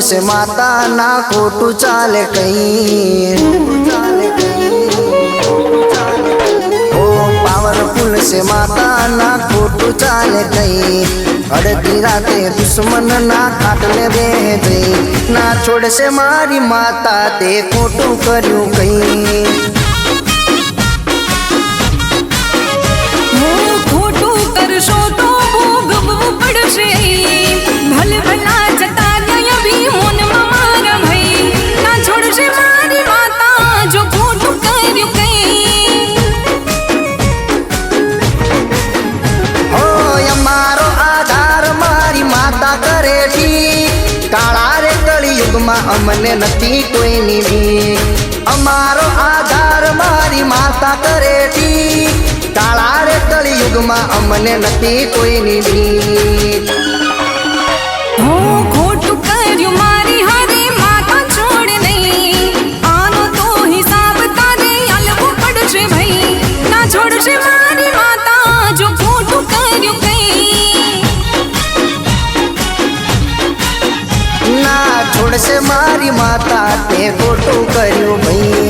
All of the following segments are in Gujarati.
પાવરફુલ છે માતા ના ખોટું ચાલે કઈ ચાલે ઓ પાવરફુલ છે માતા ના ખોટું ચાલે કઈ અડધી રાતે દુશ્મન ના ખાટલે બે જઈ ના છોડશે મારી માતા તે ખોટું કર્યું કઈ હું ખોટું કરશો તો ભોગવવું પડશે ભલે ભલા રે કળિયુગમાં અમને નથી કોઈની બીક અમારો આધાર મારી માતા કરે ઠીક કાળા રે કળિયુગમાં અમને નથી કોઈની બીક હું ખોટું હારે માતા છોડ નહીં. આનો તો હિસાબ તારે ભાઈ. ના છોડશે માતા. જો ના છોડશે મારી માતા તે ખોટું કર્યું ભાઈ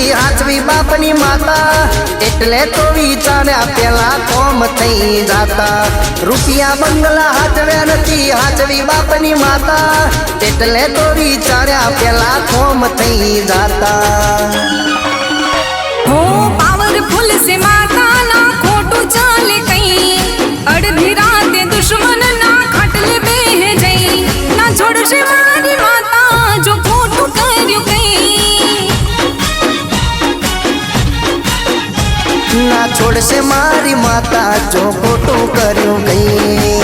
નથી હાચવી બાપની માતા એટલે તો વિચાર્યા પેલા કોમ થઈ જાતા રૂપિયા બંગલા હાચવ્યા નથી હાચવી બાપની માતા એટલે તો વિચાર્યા પેલા કોમ થઈ જાતા હો પાવરફુલ સે માતા ના ખોટું ચાલે કઈ અડધી રાતે દુશ્મન ના ખાટલે બેહ જઈ ના છોડશે મારી માતા જો ખોટું કર્યું છોડશે મારી માતા જો ખોટું કર્યું કઈ.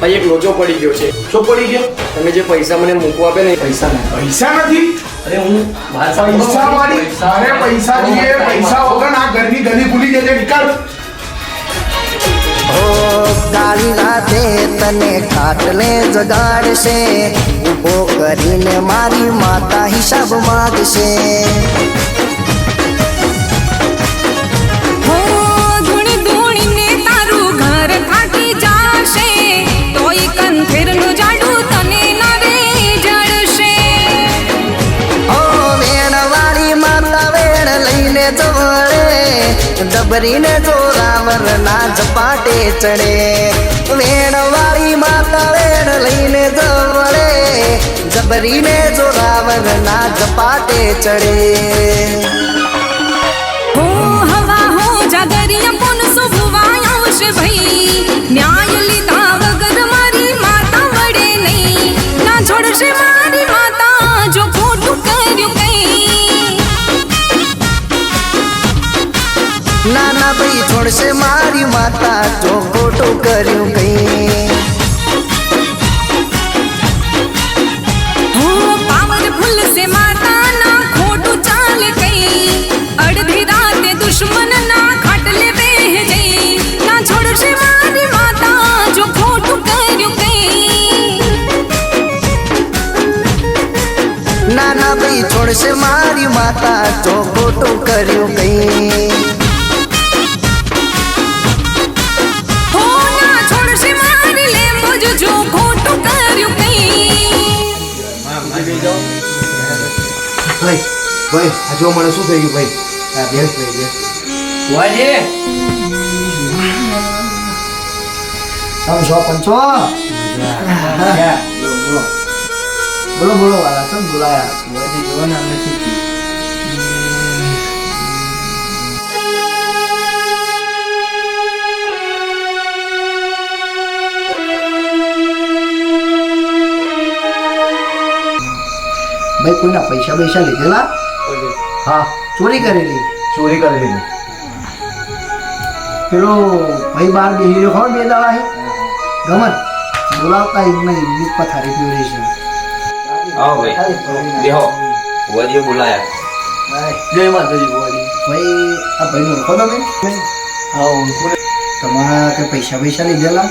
ભાઈ એક લોચો પડી ગયો છે. શું પડી ગયો? તમે જે પૈસા મને મૂકવા આપે ને એ પૈસા પૈસા નથી? અરે હું પૈસા મારી અરે પૈસા જોઈએ પૈસા વગર આ ઘરની ગલી ભૂલી જશે નીકળ. ઓ કાળી રાતે તને ખાટલે જગાડશે ઊભો કરીને મારી માતા હિસાબ માગશે. હો ધૂણી તને ના ઝપાટે ચડે. વેણ વાળી માતા વેણ લઈને જવળે જબરીને જોરાવર ના ઝપાટે ચડે. હું હવા હું જાગરિયા પુન સુભવાય આવશે ભાઈ. ન્યાય મારી માતા જો ખોટું કર્યું કઈ ના ના ભાઈ છોડશે મારી માતા જો ખોટું કર્યું કઈ ભાઈ આ જો મને શું થઈ ગયું ભાઈ? આ બેસ ભાઈ બેસ. વાજે. ત્રણસો પંચો બોલો બોલો વાલા ચમ બોલાયા? ભુવાજી જુઓ ને અમને ભાઈ કોઈના પૈસા પૈસા લીધેલા? હા. ચોરી કરેલી. ચોરી કરેલી. પેલો ભાઈ બાર બેસી રહ્યો ખબર બે દાડા હે ગમત. બોલાવતા એમને એમની પથારી પીવડી છે. આવો ભાઈ. બેહો. ભુવાજીએ બોલાયા. જય માતાજી ભુવાજી ભાઈ આ ભાઈ ઓળખો તમે? હા ઓળખું. તમારા કે પૈસા પૈસા લીધેલા?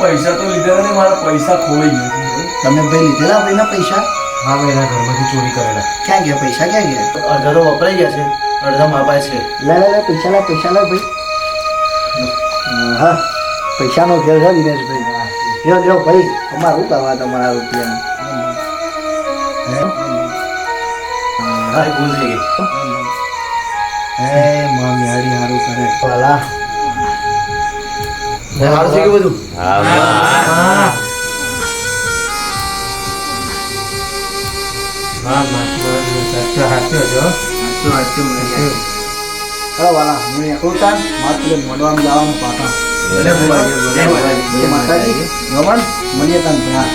પૈસા તો લીધેલા નહીં મારા પૈસા ખોવાઈ ગયા. તમે ભાઈ લીધેલા ભાઈના પૈસા? હા મેં એના ઘરમાંથી ચોરી કરેલા. ક્યાં ગયા પૈસા? ક્યાં ગયા? અડધા તો વપરાઈ ગયા છે. અડધા મારા પાસે છે. લે લે લે પૈસા લે પૈસા લે ભાઈ. હા પૈસાનો ખેલ છે દિનેશભાઈ જો જો ભાઈ અમારું કાવા તમારા રૂપિયા હા? ભૂલ થઈ ગઈ. હે માં મ્યારી હારું કરે. થઈ ગયું બધું? ચાલો વાલા હું એકલું તાન માત્ર મોડવામાં જવાનું પાછા. જય માતાજી ગમન મળીએ તાન ત્યાં